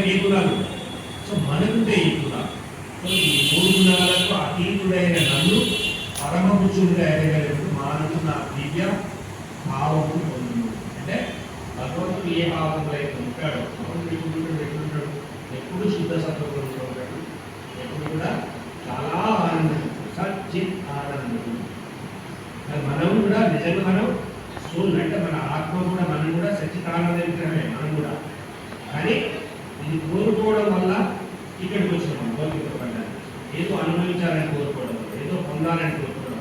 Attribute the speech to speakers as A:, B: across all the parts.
A: వాళ్ళకి ఏ గుణాలు సో మనకుంటే ఈ గుణాలు సో ఈ మూడు గుణాలకు అతీతుడైన నన్ను పరమ పురుషుడిగా ఎదగలిగినప్పుడు మారుతున్న దివ్య భావము పొందు అంటే భగవంతుడు ఏ భావంలో అయితే ఉంటాడో భగవంతుడు ఎప్పుడు ఎట్లుంటాడు ఎప్పుడు శుద్ధ సత్వంలో ఉంటాడు ఎప్పుడు కూడా చాలా ఆనందం సచిత్ ఆనందం. మరి మనం కూడా నిజంగా మనం సోల్ అంటే మన ఆత్మ కూడా మనం కూడా సచ్చితానందించడమే మనం కూడా. కానీ ఇది కోరుకోవడం వల్ల ఇక్కడికి వచ్చినాం భౌతిక ప్రపంచానికి ఏదో అనుభవించాలని కోరుకోవడం ఏదో పొందాలని కోరుకోవడం.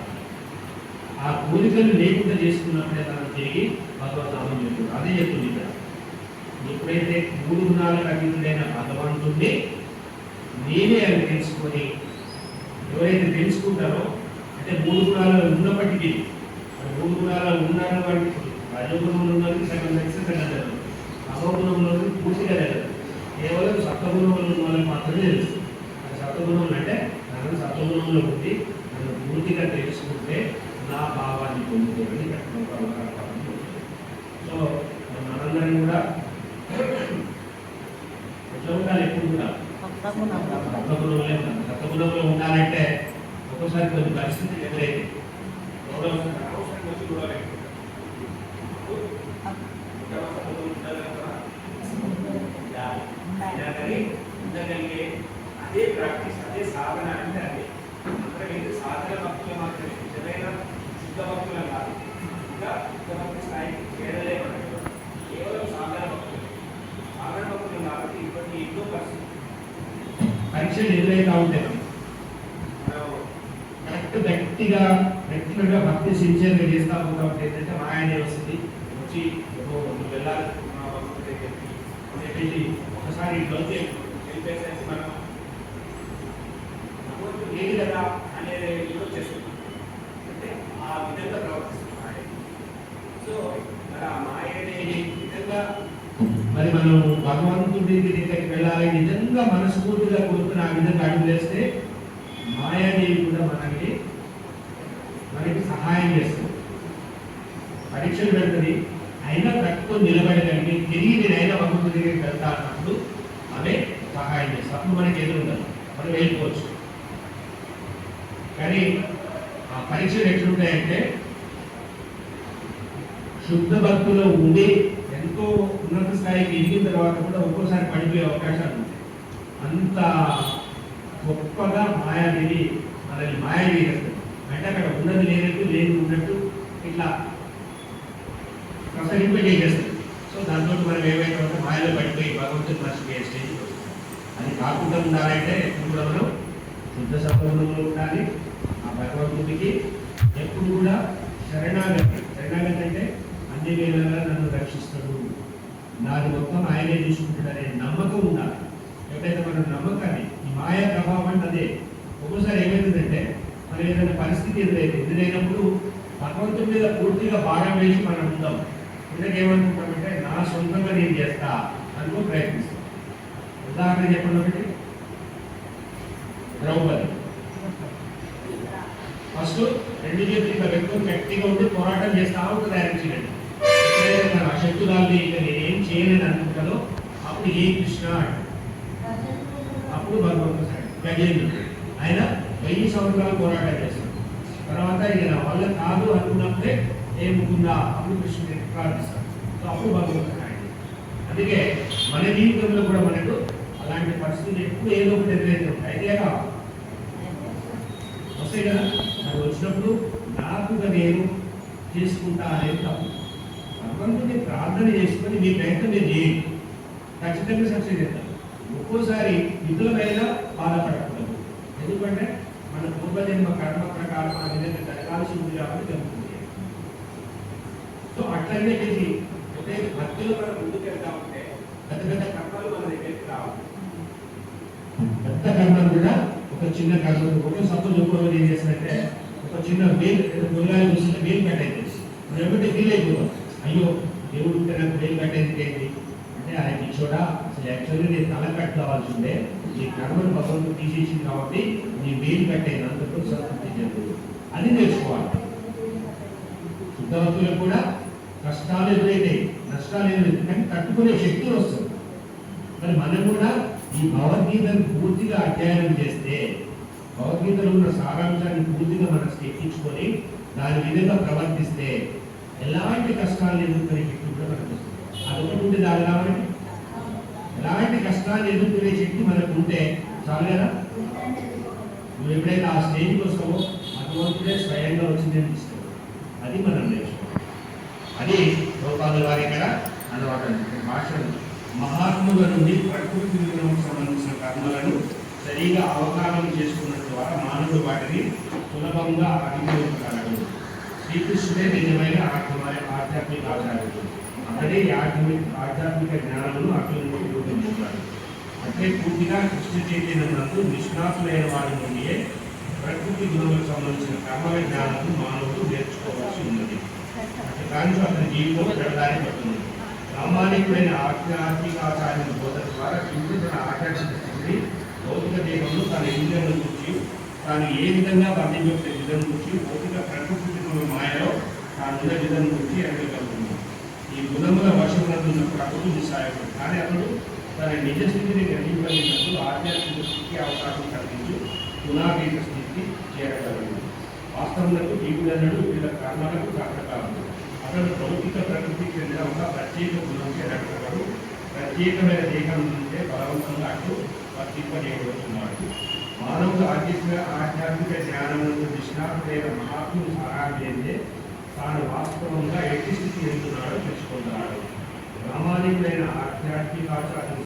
A: ఆ కోరికలు లేకుండా చేసుకున్నప్పుడే తనకు తిరిగి భగవద్ధామం చెప్తుంది అదే చెప్తుంది ఇక్కడ. ఎప్పుడైతే మూడు గుణాలకు అతీతుడైన భగవంతుణ్ణి నేనే అవి తెలుసుకొని ఎవరైతే తెలుసుకుంటారో అంటే మూడు గుణాలలో ఉన్నప్పటికీ మూడు గుణాలలో ఉన్నారని వాటికి రజోగుణంలో ఉన్నది సగం తెలిసి సగం తెలియదు తమోగుణంలో పూర్తిగా తెలియదు కేవలం సప్తగుణంలో ఉన్న వాళ్ళకి మాత్రమే తెలుసు. ఆ సప్తగుణంలో అంటే నన్ను సత్వగుణంలో ఉండి నన్ను పూర్తిగా తెలుసుకుంటే నా భావాన్ని పొందుతుంది ఇక్కడ సో మనందరం కూడా ఎట్లా ఉండాలి ఎప్పుడు కూడా సత్వగుణంలో ఉండాలి సత్వగుణంలో ఉండాలంటే ఒక్కోసారి కొన్ని పరిస్థితులు ఎదురైతే ఎవరో అవసరం వచ్చి కూడా లేదు. ఇంకా సత్వగుణం ఉండాలి కదా? ఉండాలి. కానీ ఉండగలిగే అదే ప్రాక్టీస్ అదే సాధన అంటే అదే. ఏంటి సాధన భక్తులు మాత్రమే నిజమైన శుద్ధ భక్తులు కాదు. ఇంకా భక్తి స్థాయికి చేరలే కేవలం సాధన భక్తులు. సాధన భక్తులు కాబట్టి ఇప్పటి ఎన్నో పరిస్థితులు. పరీక్షలు ఎదురైతా ఉంటాయి. కరెక్ట్ గట్టిగా రెగ్యులర్గా భక్తి సిన్సియర్గా చేస్తా ఉంటా ఏంటంటే మాయనే వస్తుంది వచ్చి నువ్వు వెళ్ళాలి. మా చెప్పేసి ఒకసారి ఇంట్లోకి వెళ్ళిపోయేసరికి మనం భగవంతుడు ఏది కదా అనేది ఇది వచ్చేస్తుంది అంటే ఆ విధంగా ప్రవర్తిస్తున్నాయి. సో మరి ఆ మాయ అనేది విధంగా మరి మనం భగవంతుడి దగ్గరికి వెళ్ళాలి నిజంగా మనస్ఫూర్తిగా కోరుకుని ఆ విధంగా అడుగు వేస్తే మాయాదేవి కూడా మనకి మనకి సహాయం చేస్తుంది. పరీక్షలు పెడుతుంది అయినా తక్కువ నిలబడగలిగి తిరిగి నేనైనా భగవంతుడి దగ్గరికి వెళ్తా అన్నప్పుడు ఆమె సహాయం చేస్తాం. అప్పుడు మనకి ఎదురుండదు మనం వెళ్ళిపోవచ్చు. కానీ ఆ పరీక్షలు ఎట్లుంటాయంటే శుద్ధ భక్తులు ఉండి ఎంతో ఉన్నత స్థాయికి ఎదిగిన తర్వాత కూడా ఒక్కోసారి పడిపోయే అవకాశాలు ఉంటాయి. అంత గొప్పగా మాయాదేవి మనల్ని మాయాదేవి అంటే అక్కడ ఉన్నది లేనట్టు లేని ఉన్నట్టు ఇట్లా ప్రసరింపజేసేస్తుంది దాంతో మనం ఏమైతే ఉంటే మాయలో పడిపోయి భగవంతుని మర్చిపోయే స్టేజ్ అది కాకుండా ఉండాలంటే ఎప్పుడు కూడా మనం శుద్ధ సత్వంలో ఉండాలి. ఆ భగవంతుడికి ఎప్పుడు కూడా శరణాగతి శరణాగతి అంటే అన్ని వేళలా నన్ను రక్షిస్తాడు. నాది మొత్తం ఆయనే చూసుకుంటాడనే నమ్మకం ఉండాలి. ఎప్పుడైతే మనం నమ్మకాన్ని ఈ మాయా ప్రభావం అంటే అదే. ఒక్కోసారి ఏమవుతుందంటే మనం ఏదైనా పరిస్థితి ఎదురైతే ఎదురైనప్పుడు భగవంతుడి మీద పూర్తిగా భారం వేసి మనం ఉందాం. ఇందుకు ఏమనుకుంటామంటే నా సొంతంగా నేను చేస్తా అనుకో ప్రయత్నిస్తాం. ఉదాహరణ చెప్పండి ఒకటి. ద్రౌపది. ఫస్ట్ రెండు చేతులు ఇంకా వ్యక్తులు గట్టిగా ఉండి పోరాటం చేస్తా ఉంటుంది ఆయన చేయండి. ఎప్పుడైతే నేను ఏం ఇక నేనేం చేయలేని అనుకుంటానో అప్పుడు ఏ కృష్ణ అప్పుడు భగవంతుడు గజేంద్రుడు. ఆయన వెయ్యి సంవత్సరాలు పోరాటం చేస్తాడు. తర్వాత ఇక నా వల్ల కాదు అనుకున్నప్పుడే ఏముకుందా అప్పుడు కృష్ణుడు ప్రార్థిస్తాడు సో అప్పుడు భగవంతుడు అందుకే మన జీవితంలో కూడా మనకు అలాంటి పరిస్థితులు ఎప్పుడు ఏదో ఒకటి ఎదురైతే ఉంటాయి. అయితే వస్తాయి కదా. అది వచ్చినప్పుడు నాకుగా నేను చేసుకుంటా అనేది తప్పు. భగవంతుని ప్రార్థన చేసుకొని మీ ప్రయత్నం నేను చేయండి. ఖచ్చితంగా సక్సెస్ చేస్తాను ఒక్కోసారి విధులమైన బాధపడకూడదు. ఎందుకంటే మన పూర్వజన్మ కర్మ ప్రకారం ఆ విధంగా జరగాల్సి ఉంది కాబట్టి జరుగుతుంది. అట్లనే చేసి అంటే భక్తులు మనం ముందుకు వెళ్తా ఉంటే పెద్ద పెద్ద కర్మలు మన దగ్గరికి రావాలి పెద్ద కర్మలు కూడా ఒక చిన్న కర్మ ఒక సత్తు రూపంలో ఏం చేసినట్టే ఒక చిన్న వేలు దొంగలు చూసిన వేలు కట్ మనం ఎప్పుడైతే ఫీల్ అయిపోతాం అయ్యో దేవుడు నాకు వేలు కట్టేది ఏంటి? అంటే ఆయన ఇచ్చోడా అసలు యాక్చువల్లీ నేను తల కట్ కావాల్సి ఉండే. ఈ కర్మను భగవంతుడు తీసేసింది కాబట్టి నీ వేలు కట్టేది అందుకు సంతృప్తి చెందు అది నేర్చుకోవాలి. శుద్ధవంతులకు కూడా నష్టాలు ఎదురైతే నష్టాలు ఎదురైతే కానీ తట్టుకునే శక్తి వస్తుంది మరి మనం కూడా ఈ భగవద్గీతను పూర్తిగా అధ్యయనం చేస్తే భగవద్గీతలో ఉన్న సారాంశాన్ని పూర్తిగా మనం ఎక్కించుకొని దాని విధంగా ప్రవర్తిస్తే ఎలాంటి కష్టాలు ఎదుర్కొనే శక్తి కూడా మనకు వస్తుంది. అదొకటి ఉంటే దాని కాబట్టి ఎలాంటి కష్టాన్ని ఎదుర్కొనే శక్తి మనకు ఉంటే చాలు కదా? నువ్వు ఎప్పుడైతే ఆ స్టేజ్కి వస్తావో భగవంతుడే స్వయంగా వచ్చిందని ఇస్తావు అది మనం నేర్చుకోవాలి. అది రూపాల వారి ఇక్కడ అన్నమాట భాషను మహాత్ముల నుండి ప్రకృతి విధానం సంబంధించిన కర్మలను సరిగా అవగాహన చేసుకున్న ద్వారా మానవుడు వాటిని సులభంగా అభివృద్ధి శ్రీకృష్ణుడే నిజమైన ఆధ్యాత్మిక ఆచార్యుడు. అతడే ఆధ్యాత్మిక ఆధ్యాత్మిక జ్ఞానమును అతని నుండి అంటే పూర్తిగా కృష్ణ చైతన్యమునందు నిష్ణాతులైన వారి నుండియే ప్రకృతి గుణములకు సంబంధించిన కర్మల జ్ఞానము మానవుడు నేర్చుకోవాల్సి ఉన్నది. కానీ అతని జీవితం పెడదారి పడుతుంది ప్రామాణికుడైన ఆధ్యాత్మికాచార్యుని బోధ ద్వారా శివుడు తన ఆధ్యాత్మిక స్థితిని భౌతిక దేహంలో తన ఇంద్రియాలను గురించి తాను ఏ విధంగా వర్ణించే విధం గురించి భౌతిక ప్రకృతి మాయలో తానున్న విధం గురించి ఎరగలుగుతుంది ఈ గుణముల వశమునందున్న ప్రకృతి సహాయకుడు కానీ అతడు తన నిజ స్థితిని గ్రహించలేనప్పుడు ఆధ్యాత్మిక స్థితికి అవకాశం కల్పించి గుణాతీత స్థితికి చేరగలడు వాస్తవంలో జీవులన్నడు వీళ్ళ కర్మలకు కారణకాలము అతను భౌతిక ప్రకృతికి చెందిన ఒక ప్రత్యేక గురించి చేరగలడు ప్రత్యేకమైన దేహం నుంచే బలవంతంగా అటు వర్తింపజేయబడుతున్నాడు. మానవుడు ఆధ్యాత్మిక ఆధ్యాత్మిక జ్ఞానములకు లేదా మహాత్ముడు సహాయం చేస్తే తాను వాస్తవంగా ఎట్టి స్థితి ఎందున్నాడో తెలుసుకుంటున్నాడు ప్రామాణికులైన ఆధ్యాత్మికాచార్య